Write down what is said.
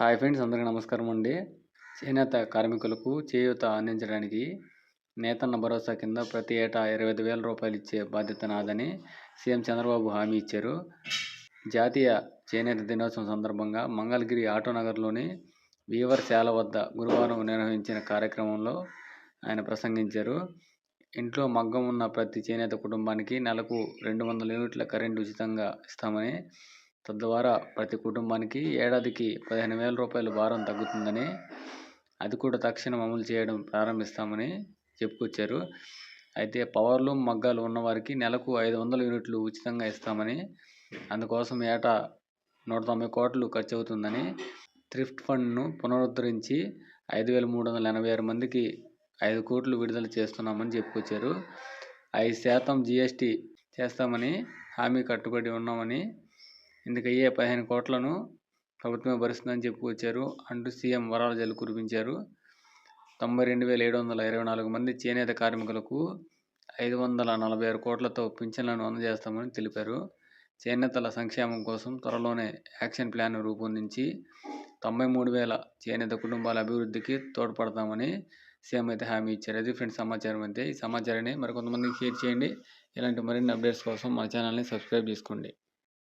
Hi friends అందరికీ నమస్కారం అండి. చేనేత కార్మికులకు చేయూత అందించడానికి నేతన్న భరోసా కింద ప్రతి ఏటా ఇరవై ఐదు వేల రూపాయలు ఇచ్చే బాధ్యత నాదని సీఎం చంద్రబాబు హామీ ఇచ్చారు. జాతీయ చేనేత దినోత్సవం సందర్భంగా మంగళగిరి ఆటోనగర్లోని వీవర్శాల వద్ద గురువారం నిర్వహించిన కార్యక్రమంలో ఆయన ప్రసంగించారు. ఇంట్లో మగ్గం ఉన్న ప్రతి చేనేత కుటుంబానికి నెలకు రెండు వందల యూనిట్ల కరెంటు ఉచితంగా ఇస్తామని తద్వారా ప్రతి కుటుంబానికి ఏడాదికి పదిహేను వేల రూపాయల భారం తగ్గుతుందని అది కూడా తక్షణం అమలు చేయడం ప్రారంభిస్తామని చెప్పుకొచ్చారు. అయితే పవర్లు మగ్గాలు ఉన్నవారికి నెలకు ఐదు వందల యూనిట్లు ఉచితంగా ఇస్తామని అందుకోసం ఏటా నూట తొంభై కోట్లు ఖర్చు అవుతుందని థ్రిఫ్ట్ ఫండ్ను పునరుద్ధరించి ఐదు వేల మూడు వందల ఎనభై ఆరు మందికి ఐదు కోట్లు విడుదల చేస్తున్నామని చెప్పుకొచ్చారు. ఐదు శాతం జిఎస్టీ చేస్తామని హామీ కట్టుబడి ఉన్నామని ఇందుకయ్యే పదిహేను కోట్లను ప్రభుత్వమే భరిస్తుందని చెప్పుకొచ్చారు అంటూ సీఎం వరాల జల్లు కురిపించారు. తొంభై రెండు వేల ఏడు వందల ఇరవై నాలుగు మంది చేనేత కార్మికులకు ఐదు వందల నలభై ఆరు కోట్లతో పింఛన్లను అందజేస్తామని తెలిపారు. చేనేతల సంక్షేమం కోసం త్వరలోనే యాక్షన్ ప్లాన్ రూపొందించి తొంభై మూడు వేల చేనేత కుటుంబాల అభివృద్ధికి తోడ్పడతామని సీఎం అయితే హామీ ఇచ్చారు. అది ఫ్రెండ్స్ సమాచారం అయితే ఈ సమాచారాన్ని మరికొంతమందికి షేర్ చేయండి. ఇలాంటి మరిన్ని అప్డేట్స్ కోసం మా ఛానల్ని సబ్స్క్రైబ్ చేసుకోండి.